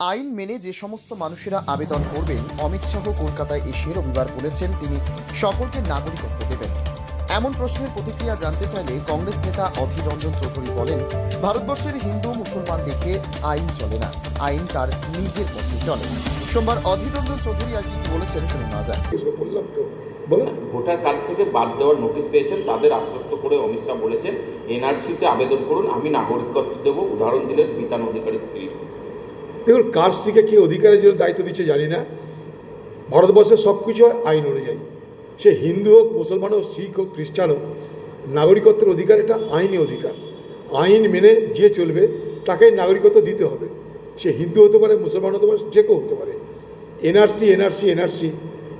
আইন মেনে যে সমস্ত মানুষেরা আবেদন করবেন অমিত শাহ কলকাতায় এসে রবিবার বলেছেন তিনি সকলকে নাগরিকত্ব দেবেন। এমন প্রশ্নের প্রতিক্রিয়া জানতে চাইলে কংগ্রেস নেতা অধীর রঞ্জন চৌধুরী বলেন ভারতবর্ষের হিন্দু মুসলমান দেখে আইন চলে না। আইন তার নিজের মধ্যে চলে। সোমবার অধীর রঞ্জন চৌধুরী আর কি বলেছেন শুনে না যায় ভোটার কার্ড থেকে বাদ দেওয়ার নোটিশ পেয়েছেন তাদের আশ্বস্ত করে অমিত শাহ বলেছেন এনআরসিতে আবেদন করুন আমি নাগরিকত্ব দেবো উদাহরণ দিলেন বিতান অধিকারী স্ত্রীর দেখুন কার্ডসিকে কে অধিকারের জন্য দায়িত্ব দিচ্ছে জানি না। ভারতবর্ষের সব কিছু হয় আইন অনুযায়ী। সে হিন্দু হোক, মুসলমান হোক, শিখ হোক, খ্রিস্টান হোক, নাগরিকত্বের অধিকার এটা আইনি অধিকার। আইন মেনে যে চলবে তাকে নাগরিকত্ব দিতে হবে। সে হিন্দু হতে পারে, মুসলমান হতে পারে, যে কেউ হতে পারে। NRC NRC NRC.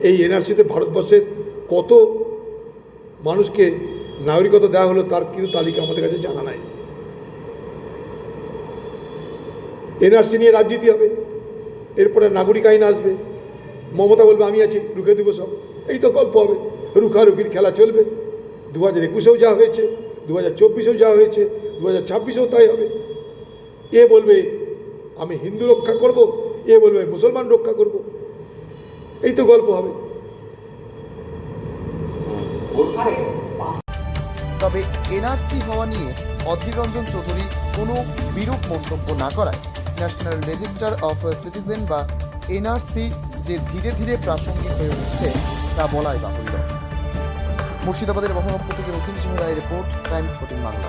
এই এনআরসিতে ভারতবর্ষের কত মানুষকে নাগরিকত্ব দেওয়া হলো, তার কিন্তু তালিকা আমাদের কাছে জানা নাই। এনআরসি নিয়ে রাজনীতি হবে, এরপরে নাগরিক আইন আসবে, মমতা বলবে, আমি আছি, রুখে দেবো সব। এই তো গল্প হবে, রুখারুখির খেলা চলবে। দু হাজার একুশেও যা হয়েছে দু হাজার চব্বিশেও যা হয়েছে দু হাজার ছাব্বিশেও তাই হবে। এ বলবে, আমি হিন্দু রক্ষা করব, এ বলবে, মুসলমান রক্ষা করব। এই তো গল্প হবে। তবে এনআরসি হওয়া নিয়ে অধীর রঞ্জন চৌধুরী কোনো বিরূপ মন্তব্য না করায় ন্যাশনাল রেজিস্টার অফ সিটিজেন বা এনআরসি যে ধীরে ধীরে প্রাসঙ্গিক হয়ে উঠছে, তা বলাই বাহুল্য। মুর্শিদাবাদের মহানপুর থেকে Akhil Sinha Roy report, Times fourteen Bangla.